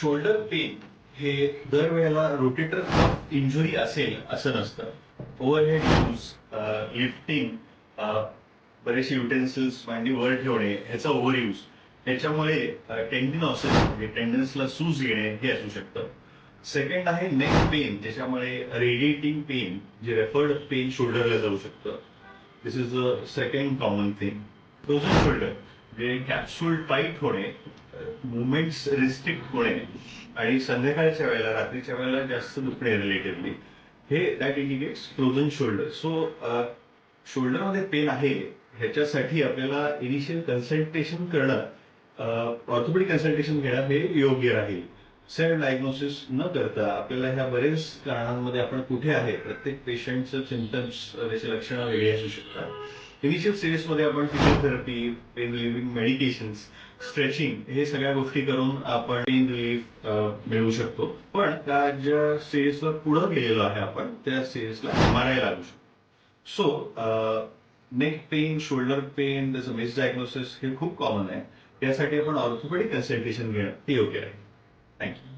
Shoulder pain हे दरवेळेला rotator injury असेल असं नसतं. ओव्हरहेड यूज लिफ्टिंग बरेचसे युटेन्सिल्स मांडी वर ठेवणे ह्याचा ओव्हर यूज ह्याच्यामुळे uh, टेंडिनॉसिस म्हणजे टेंडन्सला सूज येणे हे असू शकतं. सेकंड आहे नेक पेन ज्याच्यामुळे रेडिएटिंग पेन जे रेफर्ड पेन शोल्डरला जाऊ शकतं. This is a second common thing frozen shoulder जे कॅप्सूल टाईट होणे मुवमेंट्स रिस्ट्रिक्ट होणे आणि संध्याकाळच्या वेळेला रात्रीच्या वेळेला जास्त दुखणे रिलेटिव्हली हे that indicates frozen shoulder so शोल्डरमध्ये pain आहे ह्याच्यासाठी आपल्याला इनिशियल कन्सल्टेशन करणं uh, ऑर्थोपेडिक कन्सल्टेशन घेणं हे योग्य राहील. सेल्फ डायग्नोसिस न करता आपल्याला ह्या बरेच कारणांमध्ये आपण कुठे आहे प्रत्येक पेशंटचं सिमटम्स त्याची लक्षणं वेगळी असू शकतात. इनिशियल स्टेजेसमध्ये आपण physiotherapy pain relieving meditations stretching हे सगळ्या गोष्टी करून आपण पेन रिलीफ मिळवू शकतो. पण त्या ज्या स्टेजला पुढं गेलेलो आहे आपण त्या स्टेजला मारायला लागू शकतो. So neck pain shoulder pain त्याचं मिसडायग्नोसिस हे खूप कॉमन आहे. यासाठी आपण ऑर्थोपेडिक कन्सल्टेशन घेणं हे योग्य आहे. थँक्यू